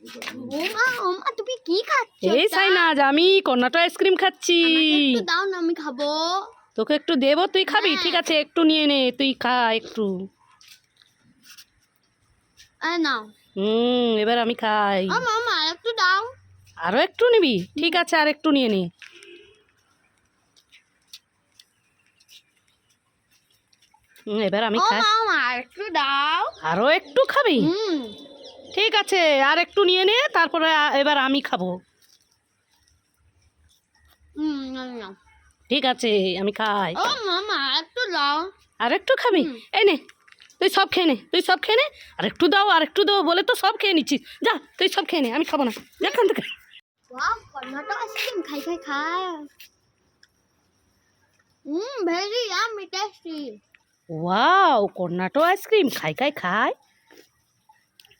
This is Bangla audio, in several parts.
ওমা ওমা তুমি কি খাচ্ছ? এই সাইনাজ আমি কর্নাটো আইসক্রিম খাচ্ছি। একটু দাও না আমি খাব। তোকে একটু দেবো তুই খাবি হ্যাঁ। ঠিক আছে একটু নিয়ে নে তুই খা একটু। নাও। হুম এবার আমি খাই। একটু দাও। আরও একটু নিবি? ঠিক আছে আর একটু নিয়ে নে। এবার আমি খাই মামা একটু দাও। আরও একটু খাবি? হুম। ঠিক আছে আর একটু নিয়ে নে তারপরে এবার আমি খাব। ঠিক আছে আমি খাই। ও মামা একটু দাও। আর একটু খাবি। এই নে তুই সব খেয়ে নে তুই সব খেয়ে নে আর একটু দাও আর একটু দাও বলে তো সব খেয়ে নিচ্ছিস। যা তুই সব খেয়ে নে আমি খাব না। যা এখান থেকে। খাই খাই খাই হুম very yummy tasty wow Cornetto ice cream খাই খাই খাই।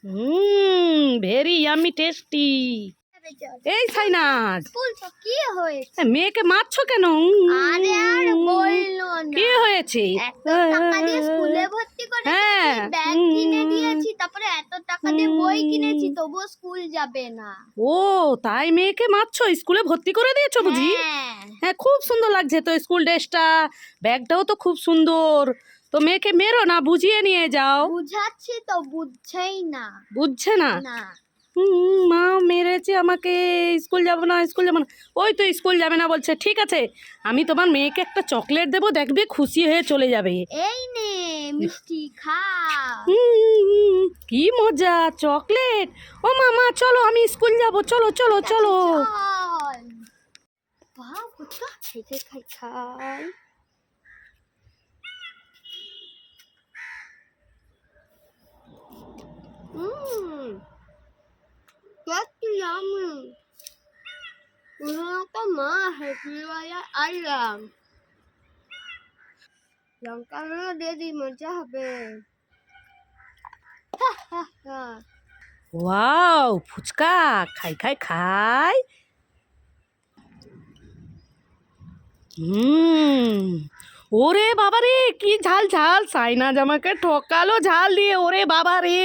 হুম ভেরি ইয়ামি টেস্টি এই সাইনাজ। কি হয়েছে? মেয়েকে মারছো কেন? আরে আর বলল না। কি হয়েছে? এত টাকা দিয়ে স্কুলে ভর্তি করে হ্যাঁ। ব্যাগ কিনে দিয়েছি তারপরে এত টাকা দিয়ে বই কিনেছি তবুও স্কুল যাবে না। ও তাই মেয়েকে মারছো? স্কুলে ভর্তি করে দিয়েছ বুঝি? হ্যাঁ। হ্যাঁ খুব সুন্দর লাগছে তো স্কুল ড্রেসটা। ব্যাগটাও তো খুব সুন্দর। তো মেয়েকে মেরো না বুঝিয়ে নিয়ে যাও। বুঝাচ্ছি তো বুঝছেই না। বুঝছে না? হুম, মা মেরেছে আমাকে স্কুল যাব না স্কুল যাব না। ওই তো স্কুল যাবে না বলছে ঠিক আছে আমি তোমার মেয়েকে একটা চকলেট দেবো দেখবে খুশি হয়ে চলে যাবে। এই নে মিষ্টি খা কি মজা চকলেট। ও মামা চলো আমি স্কুল যাব চলো চলো চলো। খাই খাই। yummy. Não tomar, vai aia. লঙ্কা দিদি মজা হবে ওয়াও ফুচকা খাই খাই খাই হুম ওরে বাবা রে কি ঝাল ঝাল সাইনা জামাকে ঠকালো ঝাল দিয়ে ওরে বাবা রে